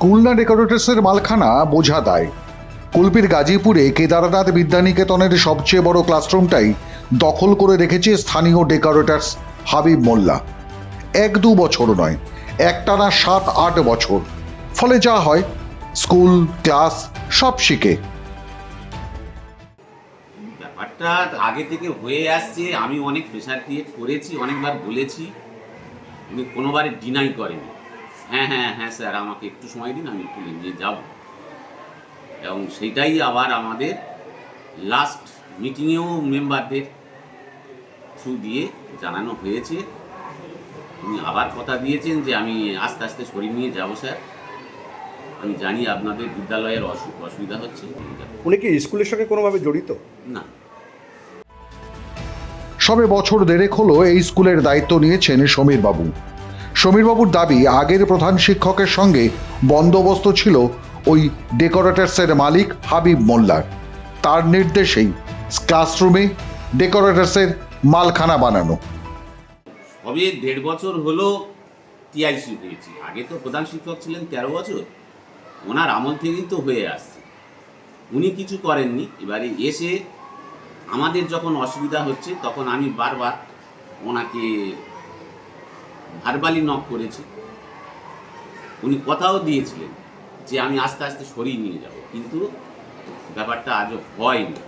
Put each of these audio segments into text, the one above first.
School না ডেকোরেটার্সের মালখানা বোঝা দেয়। কুলপির গাজীপুরে কেদারনাথ বিদ্যানিকেতনের সবচেয়ে বড় ক্লাসরুমটাই দখল করে রেখেছে স্থানীয় ডেকোরেটার্স হাবিব মোল্লা। এক দু বছর নয়, একটানা সাত আট বছর। ফলে যা হয়, স্কুল, ক্লাস সব শিখে। ব্যাপারটা আগে থেকে হয়ে আসছে, আমি অনেক প্রেশার ক্রিয়েট করেছি, অনেকবার বলেছি উনি কোনোবারে ডিনাই করেনি। হ্যাঁ হ্যাঁ হ্যাঁ স্যার আমাকে একটু সময় দিন আমি একটু নিয়ে যাব। এবং সেটাই আবার আমাদের লাস্ট মিটিংয়েও মেম্বারদের থ্রু দিয়ে জানানো হয়েছে। উনি আবার কথা দিয়েছেন যে আমি আস্তে আস্তে সরিয়ে নিয়ে যাব স্যার। আমি জানি আপনাদের বিদ্যালয়ের অসু- অসুবিধা হচ্ছে। উনি কি স্কুলের সঙ্গে কোনোভাবে জড়িত? না। সবে বছর দেড়েক হলো এই স্কুলের দায়িত্ব নিয়েছেন সমীর বাবু সমীর বাবুর দাবি, আগের প্রধান শিক্ষকের সঙ্গে বন্দোবস্ত ছিল ওই ডেকোরেটার্সের মালিক হাবিব মোল্লার। তার নির্দেশেই ক্লাসরুমে ডেকোরেটার্সের মালখানা বানানো। সবে দেড় বছর হলো টিআইসি হয়েছি আগে তো প্রধান শিক্ষক ছিলেন তেরো বছর। ওনার আমল থেকেই তো হয়ে আসছে। উনি কিছু করেননি। এবারে এসে আমাদের যখন অসুবিধা হচ্ছে, তখন আমি বারবার ওনাকে ভারবালি নক করেছি। উনি কথাও দিয়েছিলেন যে আমি আস্তে আস্তে সরিয়ে নিয়ে যাব, কিন্তু ব্যাপারটা আজও হয়নি।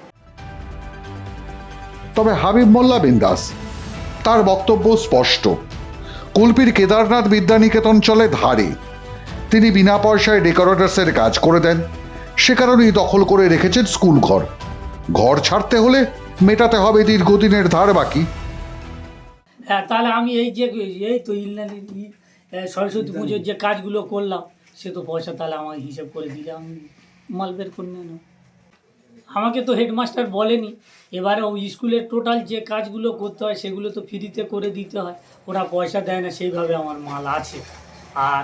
তবে হাবিব মোল্লা বিন্দাস তার বক্তব্য স্পষ্ট। কুলপির কেদারনাথ বিদ্যানিকেতন চলে ধারে। তিনি বিনা পয়সায় ডেকোরেটার্সের কাজ করে দেন। সে কারণেই দখল করে রেখেছেন স্কুল ঘর। ঘর ছাড়তে হলে মেটাতে হবে দীর্ঘদিনের ধার বাকি। হ্যাঁ তাহলে আমি এই যে এই তো ইল্লানি সরস্বতী পুজোর যে কাজগুলো করলাম সে তো পয়সা তাহলে আমাকে হিসেব করে দিলে আমি মাল বের করে নেব। আমাকে তো হেডমাস্টার বলেনি এবারে ওই স্কুলের টোটাল যে কাজগুলো করতে হয় সেগুলো তো ফ্রিতে করে দিতে হয় ওরা পয়সা দেয় না সেইভাবে আমার মাল আছে। আর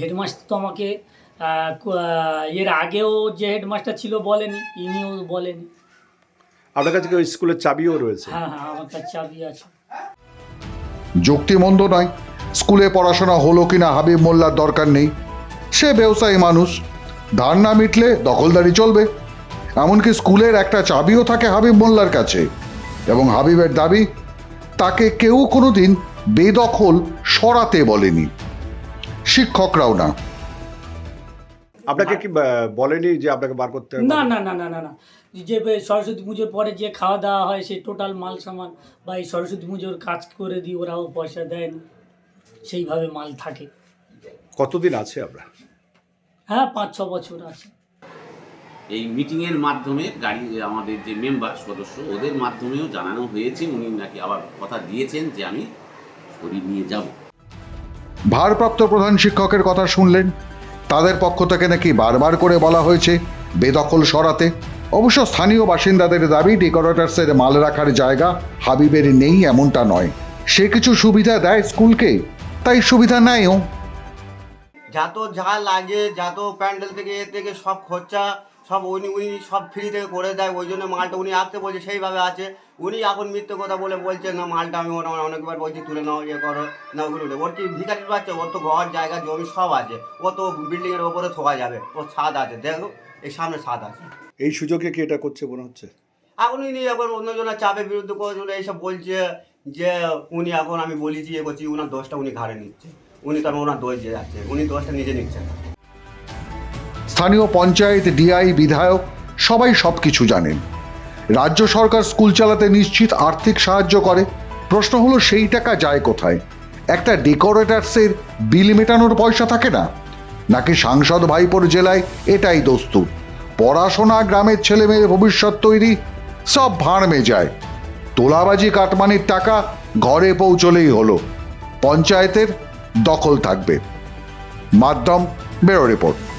হেডমাস্টার তো আমাকে এর আগেও যে হেডমাস্টার ছিল বলেনি ইনিও বলেনি। আপনার কাছে স্কুলের চাবিও রয়েছে? হ্যাঁ হ্যাঁ আমার কাছে চাবি আছে। যুক্তিমন্দ নয়। স্কুলে পড়াশোনা হলো কিনা হাবিব মোল্লার দরকার নেই। সে ব্যবসায়ী মানুষ। ধার না মিটলে দখলদারি চলবে। এমনকি স্কুলের একটা চাবিও থাকে হাবিব মোল্লার কাছে। এবং হাবিবের দাবি তাকে কেউ কোনোদিন বেদখল সরাতে বলেনি। শিক্ষকরাও না। আপনাকে কি বলেনি যে আপনাকে বার করতে হবে? না না না না না না। যে সরস্বতী পুজোর পরে যে খাওয়া দাওয়া হয় সেই টোটাল মাল সামান বা এই সরস্বতী পুজোর কাজ করে দিই ওরাও পয়সা দেয় না সেইভাবে মাল থাকে। কতদিন আছে আমরা? হ্যাঁ পাঁচ ছ বছর আছে। এই মিটিংয়ের মাধ্যমে গাড়ি আমাদের যে মেম্বার সদস্য ওদের মাধ্যমেও জানানো হয়েছে উনি নাকি আবার কথা দিয়েছেন যে আমি সরিয়ে নিয়ে যাব। ভারপ্রাপ্ত প্রধান শিক্ষকের কথা শুনলেন। তাদের পক্ষ থেকে নাকি বারবার করে বলা হয়েছে বেদখল সরাতে। অবশ্য স্থানীয় বাসিন্দাদের দাবি ডেকোরেটার্সের মাল রাখার জায়গা হাবিবের নেই এমনটা নয়। সে কিছু সুবিধা দেয় স্কুলকে, তাই সুবিধা নেয়ও যত যা লাগে যত প্যান্ডেল থেকে এ থেকে সব খরচা সব উনি উনি সব ফ্রি থেকে করে দেয় ওই জন্য মালটা উনি আঁকতে বলছে সেইভাবে আছে। উনি এখন মিথ্যে কথা বলে বলছে না মালটা আমি ওটা অনেকবার বলছি তুলে নাও ইয়ে করো না ওগুলো ওর কি ভিকারির বাচ্চা ওর তো ঘর জায়গা জমি সব আছে। ও তো বিল্ডিংয়ের ওপরে থোকা যাবে ওর ছাদ আছে দেখো এই সামনে ছাদ আছে। এই সুযোগে কি এটা করছে মনে হচ্ছে? এখন উনি এখন অন্যজনের চাপের বিরুদ্ধে করেছিল এইসব বলছে যে উনি এখন আমি বলেছি এ করছি ওনার দোষটা উনি ঘাড়ে নিচ্ছে। উনি তো ওনার দোষ যে যাচ্ছে উনি দোষটা নিজে নিচ্ছেন না। স্থানীয় পঞ্চায়েত, ডিআই, বিধায়ক, সবাই সব কিছু জানেন। রাজ্য সরকার স্কুল চালাতে নিশ্চিত আর্থিক সাহায্য করে। প্রশ্ন হলো, সেই টাকা যায় কোথায়? একটা ডেকোরেটার্সের বিল মেটানোর পয়সা থাকে না? নাকি সাংসদ ভাইপোর জেলায় এটাই দস্তুর পড়াশোনা, গ্রামের ছেলে মেয়ের ভবিষ্যৎ তৈরি, সব ভাঁড়মে যায়। তোলাবাজি, কাটমানির টাকা ঘরে পৌঁছলেই হলো। পঞ্চায়েতের দখল থাকবে। মাধ্যম বেরো রিপোর্ট।